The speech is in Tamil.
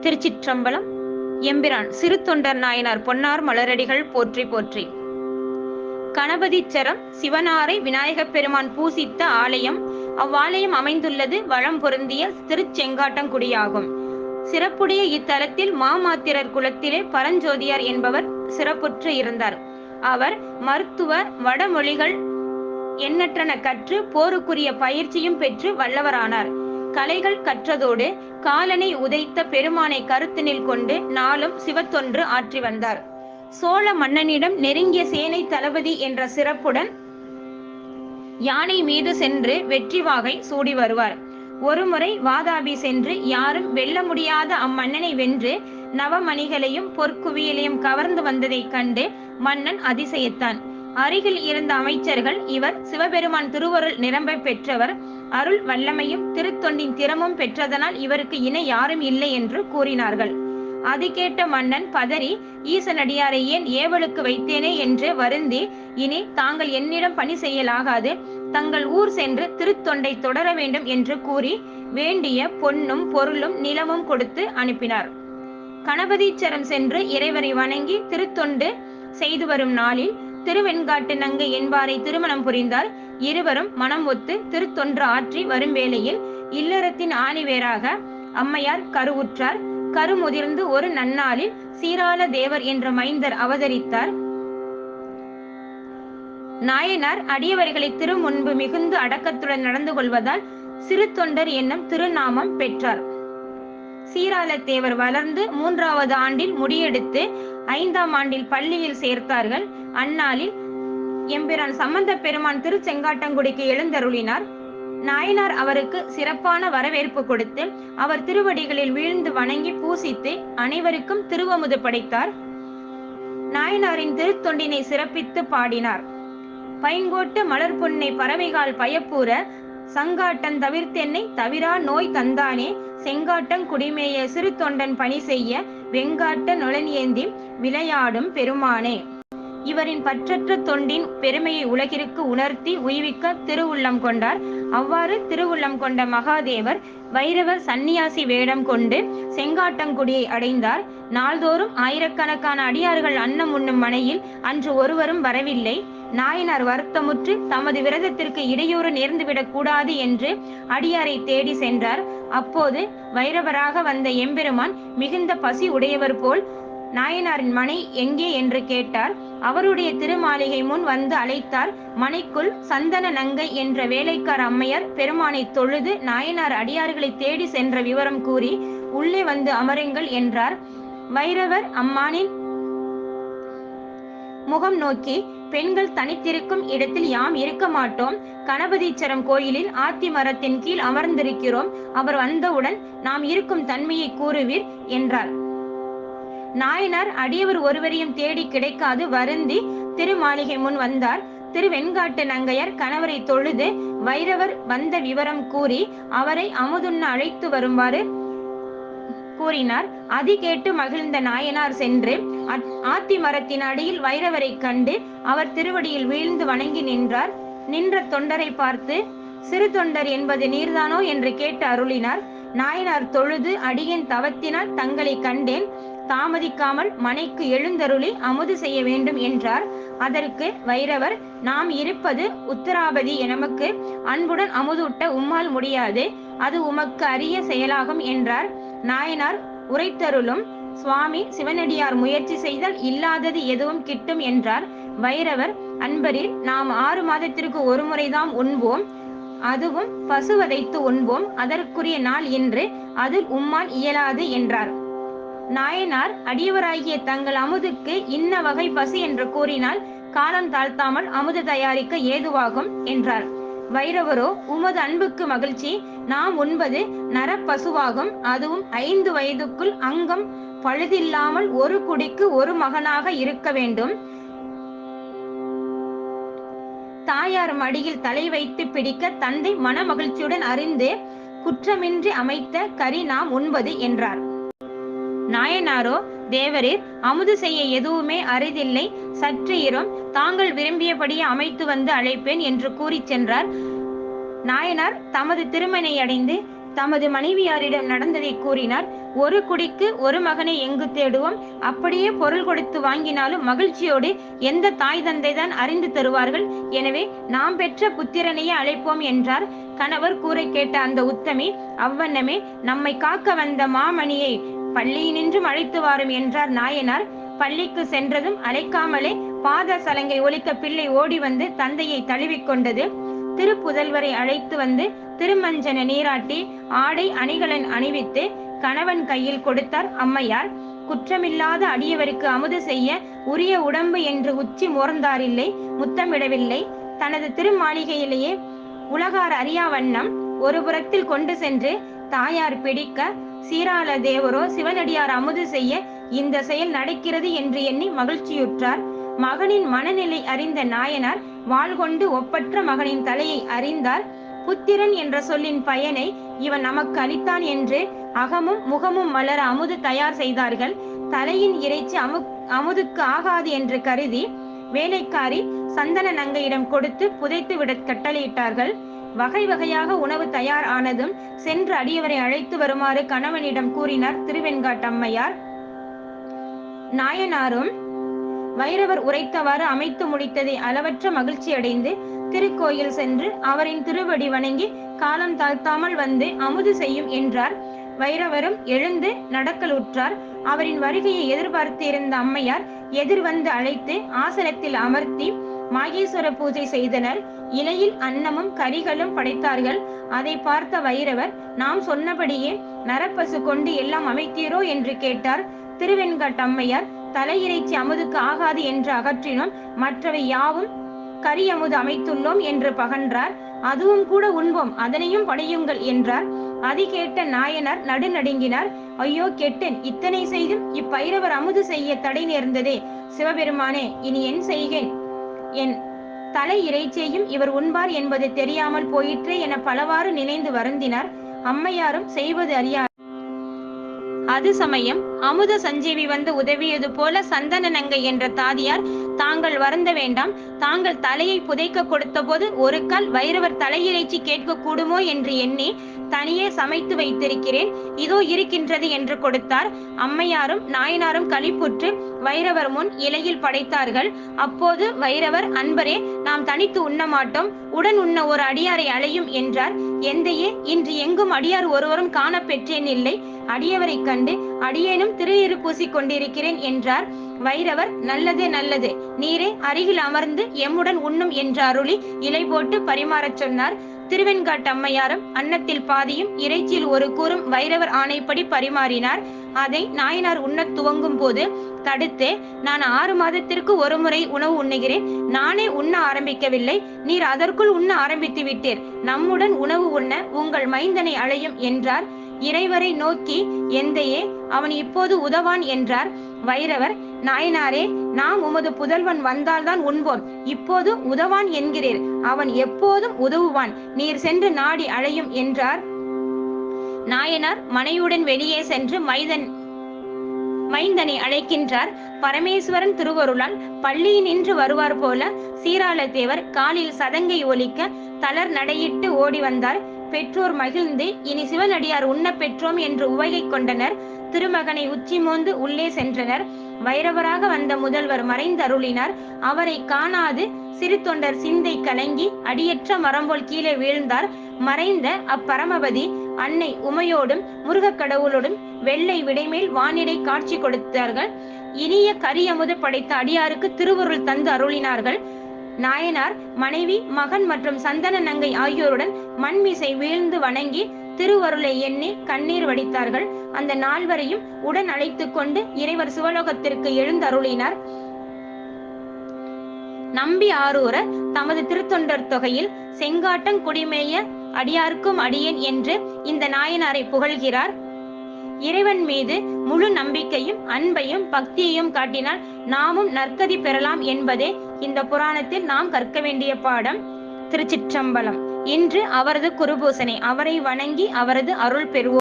திருச்சிற்றம்பலம். எம்பிரான் சிறு தொண்டர் நாயனார் பொன்னார் மலரடிகள் போற்றி போற்றி. கணபதிச்சரம் சிவனாரை விநாயகப் பெருமான் பூசித்த ஆலயம் அவ்வாலயம் அமைந்துள்ளது வளம் பொருந்திய திருச்செங்காட்டங்குடியாகும். சிறப்புடைய இத்தலத்தில் மாமாத்திரர் குலத்திலே பரஞ்சோதியார் என்பவர் சிறப்புற்று இருந்தார். அவர் மருத்துவ வடமொழிகள் எண்ணற்றன கற்று போருக்குரிய பயிற்சியும் பெற்று வல்லவரானார். கலைகள் கற்றதோடு காலனை உதைத்த பெருமானை கருத்தினில் கொண்டு நாளும் சிவத்தொன்று ஆற்றி வந்தார். சோழ மன்னனிடம் நெருங்கிய சேனை தளபதி என்ற சிறப்புடன் யானை மீது சென்று வெற்றி வாகை சூடி வருவார். ஒருமுறை வாதாபி சென்று யாரும் வெல்ல முடியாத அம்மன்னனை வென்று நவமணிகளையும் பொற்குவியலையும் கவர்ந்து வந்ததைக் கண்டு மன்னன் அதிசயித்தான். அருகில் இருந்த அமைச்சர்கள் இவர் சிவபெருமான் திருவருள் நிரம்ப பெற்றவர் அருள் வல்லமையும் திருத்தொண்டின் திறமும் பெற்றதனால் இவருக்கு இணை யாரும் இல்லை என்று கூறினார்கள். அது கேட்ட மன்னன் பதறி ஈசனடியாரை ஏன் ஏவலுக்கு வைத்தேனே? என்று வருந்தி இனி தாங்கள் என்னிடம் பணி செய்யலாகாது. தங்கள் ஊர் சென்று திருத்தொண்டை தொடர வேண்டும் என்று கூறி வேண்டிய பொன்னும் பொருளும் நிலமும் கொடுத்து அனுப்பினார். கணபதீச்சரம் சென்று இறைவரை வணங்கி திருத்தொண்டு செய்து வரும் நாளில் திருவெண்காட்டு நங்கை என்பாரை திருமணம் புரிந்தார் இருவரும் மனம் ஒத்து திருத்தொன்று ஆற்றி வரும் வேளையில் இல்லறத்தின் ஆணிவேராக அம்மையார் கருவுற்றார். கருமுதிர்ந்து ஒரு நன்னாளில் சீராள தேவர் என்ற மைந்தர் அவதரித்தார். நாயனார் அடியவர்களை திரு முன்பு மிகுந்து அடக்கத்துடன் நடந்து கொள்வதால் சிறு தொண்டர் என்னும் திருநாமம் பெற்றார். சீராள தேவர் வளர்ந்து மூன்றாவது ஆண்டில் முடியெடுத்து ஐந்தாம் ஆண்டில் பள்ளியில் சேர்த்தார்கள். அந்நாளில் எம்பிரான் சம்பந்த பெருமான் திருச்செங்காட்டங்குடிக்கு எழுந்தருளினார். நாயனார் அவருக்கு சிறப்பான வரவேற்பு கொடுத்து அவர் திருவடிகளில் வீழ்ந்து வணங்கி பூசித்து அனைவருக்கும் திருவமுது படைத்தார். நாயனாரின் திருத்தொண்டினை சிறப்பித்து பாடினார். பைங்கோட்டு மலர் பொன்னை பறவைகால் பயப்பூர சங்காட்டன் தவிர்த்தென்னை தவிரா நோய் தந்தானே செங்காட்டம் குடிமேய சிறு தொண்டன் பணி செய்ய வெங்காட்ட நுழன் ஏந்தி விளையாடும் பெருமானே. இவரின் பற்றற்ற தொண்டின் பெருமையை உலகிற்கு உணர்த்தி உய்விக்க திருவுள்ளம் கொண்டார். அவ்வாறு திருவுள்ளம் கொண்ட மகாதேவர் வைரவர் சன்னியாசி வேடம் கொண்டு செங்காட்டங்குடியை அடைந்தார். நாள்தோறும் ஆயிரக்கணக்கான அடியார்கள் அன்னம் உண்ணும் மனையில் அன்று ஒருவரும் வரவில்லை. நாயனார் வருத்தமுற்று தமது விரதத்திற்கு இடையூறு நேர்ந்துவிடக் கூடாது என்று அடியாரை தேடி சென்றார். அப்போது வைரவராக வந்த எம்பெருமான் மிகுந்த பசி உடையவர் போல் நாயனாரின் மனை எங்கே என்று கேட்டார் அவருடைய திருமாளிகை முன் வந்து அழைத்தார் மனைக்குள் சந்தன நங்கை என்ற வேலைக்கார அம்மையார் பெருமானை தொழுது நாயனார் அடியார்களை தேடி சென்ற விவரம் கூறி உள்ளே வந்து அமருங்கள் என்றார். வைரவர் அம்மானின் முகம் நோக்கி பெண்கள் தனித்திருக்கும் இடத்தில் யாம் இருக்க மாட்டோம். கணபதீச்சரம் கோயிலில் ஆத்தி மரத்தின் கீழ் அமர்ந்திருக்கிறோம். அவர் வந்தவுடன் நாம் இருக்கும் தன்மையை கூறுவீர் என்றார். நாயனார் அடியவர் ஒருவரையும் தேடி கிடைக்காது வருந்தி திருமாளிகை முன் வந்தார். திரு வெண்காட்டு நங்கையர் கணவரை தொழுது வைரவர் வந்த விவரம் கூறி அவரை அமுதுண்ண அழைத்து வருமாறு கூறினார். அதி கேட்டு மகிழ்ந்த நாயனார் சென்று ஆத்தி மரத்தின் அடியில் வைரவரை கண்டு அவர் திருவடியில் வீழ்ந்து வணங்கி நின்றார். நின்ற தொண்டரை பார்த்து சிறு தொண்டர் என்பது நீர்தானோ? என்று கேட்டு அருளினார். நாயனார் தொழுது அடியின் தவத்தினால் தங்களை கண்டேன். தாமதிக்காமல் மனைக்கு எழுந்தருளி அமுது செய்ய வேண்டும் என்றார். அதற்கு வைரவர் நாம் இருப்பது உத்தராபதி நமக்கு அன்புடன் அமுதூட்ட உம்மால் முடியாது. அது உமக்கு அரிய செயலாகும் என்றார். நாயனார் உரைத்தருளும் சுவாமி சிவனடியார் முயற்சி செய்தால் இல்லாதது எதுவும் கிட்டும் என்றார். வைரவர் அன்பரில் நாம் ஆறு மாதத்திற்கு ஒரு முறைதான் உண்போம். அதுவும் பசுவதைத்து உண்போம். அதற்குரிய நாள் என்று அதில் உம்மால் இயலாது என்றார். நாயனார் அடியவராகிய தங்கள் அமுதுக்கு இன்ன வகை பசு என்று கூறினால் காலம் தாழ்த்தாமல் அமுது தயாரிக்க ஏதுவாகும் என்றார். வைரவரோ உமது அன்புக்கு மகிழ்ச்சி. நாம் உண்பது நரப்பசுவாகும். அதுவும் ஐந்து வயதுக்குள் அங்கம் பழுதில்லாமல் ஒரு குடிக்கு ஒரு மகனாக இருக்க வேண்டும். தாயார் மடியில் தலை வைத்து பிடிக்க தந்தை மன மகிழ்ச்சியுடன் அறிந்து குற்றமின்றி அமைத்த கறி நாம் உண்பது என்றார். நாயனாரோ தேவரீர் அமுது செய்ய எதுவுமே அரிதில்லை சற்று இரும் தாங்கள் விரும்பியபடியே அமைத்து வந்து அழைப்பேன் என்று கூறிச் சென்றார். நாயனார் தமது திருமணை அடைந்து தமது மனைவியாரிடம் நடந்ததை கூறினார். ஒரு குடிக்கு ஒரு மகனை எங்கு தேடுவோம்? அப்படியே பொருள் கொடுத்து வாங்கினாலும் மகிழ்ச்சியோடு எந்த தாய் தந்தை தான் அறிந்து தருவார்கள்? எனவே நாம் பெற்ற புத்திரனையே அழைப்போம் என்றார். கணவர் கூரை கேட்ட அந்த உத்தமி அவ்வண்ணமே நம்மை காக்க வந்த மாமணியை பள்ளியினின்றும் அழைத்து வாரும் என்றார் நாயனார். பள்ளிக்கு சென்றதும் அழைக்காமலே பாத சலங்கை ஒலிக்க பிள்ளை ஓடி வந்து தந்தையை தழுவிக்கொண்டது திருப்புதல்வரை அழைத்து வந்து திருமஞ்சன நீராட்டி ஆடை அணிகலன் அணிவித்து கணவன் கையில் கொடுத்தார் அம்மையார். குற்றமில்லாத அடியவருக்கு அமுது செய்ய உரிய உடம்பு என்று உச்சி மோர்ந்தாரில்லை முத்தமிடவில்லை. தனது திருமாளிகையிலேயே உலகார் அறியா வண்ணம் ஒரு புறத்தில் கொண்டு சென்று தாயார் பிடிக்க சீரால தேவரோ சிவனடியார் அமுது செய்ய இந்த செயல் நடக்கிறது என்று எண்ணி மகிழ்ச்சியுற்றார். மகனின் மனநிலை அறிந்த நாயனார் வாழ்கொண்டு ஒப்பற்ற மகனின் தலையை அறிந்தார். புத்திரன் என்ற சொல்லின் பயனை இவன் நமக்கு அளித்தான் என்று அகமும் முகமும் மலர அமுது தயார் செய்தார்கள். தலையின் இறைச்சி அமு அமுதுக்கு ஆகாது என்று கருதி வேலைக்காரி சந்தன நங்கையிடம் கொடுத்து புதைத்து விட கட்டளையிட்டார்கள். வகை வகையாக உணவு தயார் ஆனதும் சென்று அடியவரை அழைத்து வருமாறு கணவனிடம் கூறினார் திருவெண்காட்டம்மையார். நாயனாரும் வைரவர் உரைத்தவாறு அமைத்து முடித்ததை அளவற்ற மகிழ்ச்சி அடைந்து திருக்கோயில் சென்று அவரின் திருவடி வணங்கி காலம் தாழ்த்தாமல் வந்து அமுது செய்யும் என்றார். வைரவரும் எழுந்து நடக்கலுற்றார். அவரின் வருகையை எதிர்பார்த்து இருந்த அம்மையார் எதிர் வந்து அழைத்து ஆசனத்தில் அமர்த்தி மாகேஸ்வர பூஜை செய்தனர். இலையில் அன்னமும் கரிகளும் படைத்தார்கள். அதை பார்த்த வைரவர் நாம் சொன்னபடியே நரப்பசு கொண்டு எல்லாம் அமைத்தீரோ? என்று கேட்டார். திருவெண்காட்டம்மையார் தலையிறைச்சி அமுதுக்கு ஆகாது என்று அகற்றினோம். மற்றவை யாவும் கரி அமுது அமைத்துள்ளோம் என்று பகன்றார். அதுவும் கூட உண்போம். அதனையும் படையுங்கள் என்றார். அதி கேட்ட நாயனார் நடுநடுங்கினார். ஐயோ கெட்டேன். இத்தனை செய்தும் இப்பைரவர் அமுது செய்ய தடை நேர்ந்ததே. சிவபெருமானே இனி என் செய்கேன். என் தலை இறைச்சியையும் இவர் உண்பார் என்பது தெரியாமல் போயிற்றே என பலவாறு நினைந்து வருந்தினார். அம்மையாரும் செய்வது அறியா அது சமயம் அமுத சஞ்சீவி வந்து உதவியது போல சந்தன நங்கை என்ற தாதியார் தாங்கள் வருந்த வேண்டாம். தாங்கள் தலையை புதைக்க கொடுத்த போது ஒரு கால் வைரவர் தலையிறைச்சி கேட்க கூடுமோ? என்று எண்ணி தனியே சமைத்து வைத்திருக்கிறேன். இதோ இருக்கின்றது என்று கொடுத்தார். அம்மையாரும் நாயனாரும் களிப்புற்று வைரவர் முன் இலையில் படைத்தார்கள். அப்போது வைரவர் அன்பரே நாம் தனித்து உண்ண மாட்டோம் உடன் உண்ண ஒரு அடியாரை அழையும் என்றார். எந்தையே இன்று எங்கும் அடியார் ஒருவரும் காண பெற்றேன் இல்லை. அடியவரை கண்டு அடியேனும் திருநீறு பூசிக் கொண்டிருக்கிறேன் என்றார். வைரவர் நல்லது நல்லது. நீரே அருகில் அமர்ந்து எம்முடன் உண்ணும் என்று அருளி இலை போட்டு பரிமாறச் சொன்னார். திருவெண்காட்டு அம்மையாரும் அன்னத்தில் பாதியும் இறைச்சியில் ஒரு கூறும் வைரவர் ஆணைப்படி பரிமாறினார். அதை நாயனார் உண்ணத் துவங்கும் போது தடுத்து நான் ஆறு மாதத்திற்கு ஒரு முறை உணவு உண்ணுகிறேன். நானே உண்ண ஆரம்பிக்கவில்லை. நீர் அதற்குள் உண்ண ஆரம்பித்து விட்டீர். நம்முடன் உணவு உண்ண உங்கள் மைந்தனை அழையும் என்றார். இறைவரை நோக்கி எந்தையே அவன் இப்போது உதவான் என்றார். வைரவர் நாயனாரே நாம் உமது புதல்வன் வந்தால்தான் உண்போம். இப்போது உதவான் என்கிறீர். அவன் எப்போதும் உதவுவான். நீர் சென்று நாடி அழையும் என்றார். நாயனார் மனையுடன் வெளியே சென்று மைதன் மைந்தனை அழைக்கின்றார். பரமேஸ்வரன் திருவருளால் பள்ளியில் நின்று வருவார் போல சீராள தேவர் காலில் சதங்கை ஒலிக்க தளர் நடையிட்டு ஓடி வந்தார். பெற்றோர் மகிழ்ந்து இனி சிவனடியார் உண்ண பெற்றோம் என்று உவகை கொண்டனர். திருமகனை உச்சி மோந்து உள்ளே சென்றனர். வைரவராக வந்த முதல்வர் மறைந்தருளினார் அவரை காணாது சிறு தொண்டர் சிந்தை கலங்கி அடியற்ற மரம்போல் கீழே வீழ்ந்தார். மறைந்த அப்பரமபதி அன்னை உமையோடும் முருகக் கடவுளோடும் வெள்ளை விடைமேல் வானிடை காட்சி கொடுத்தார்கள். இனிய கரியமுது படைத்த அடியாருக்கு திருவருள் தந்து அருளினார்கள். நாயனார் மனைவி மகன் மற்றும் சந்தன நங்கை ஆகியோருடன் மண்மிசை வீழ்ந்து வணங்கி திருவருளை எண்ணி கண்ணீர் வடித்தார்கள். அந்த நால்வரையும் உடன் அழைத்துக் கொண்டு இறைவர் சிவலோகத்திற்கு எழுந்தருளினார். நம்பி ஆரூரர் தமது திருத்தொண்டர் தொகையில் செங்காட்டம் குடிமேய அடியார்க்கும் அடியேன் என்று இந்த நாயனாரை புகழ்கிறார். இறைவன் மீது முழு நம்பிக்கையும் அன்பையும் பக்தியையும் காட்டினால் நாமும் நற்கதி பெறலாம் என்பதே இந்த புராணத்தில் நாம் கற்க வேண்டிய பாடம். திருச்சிற்றம்பலம். இன்று அவரது குருபூசனை அவரை வணங்கி அவரது அருள் பெறுவோம்.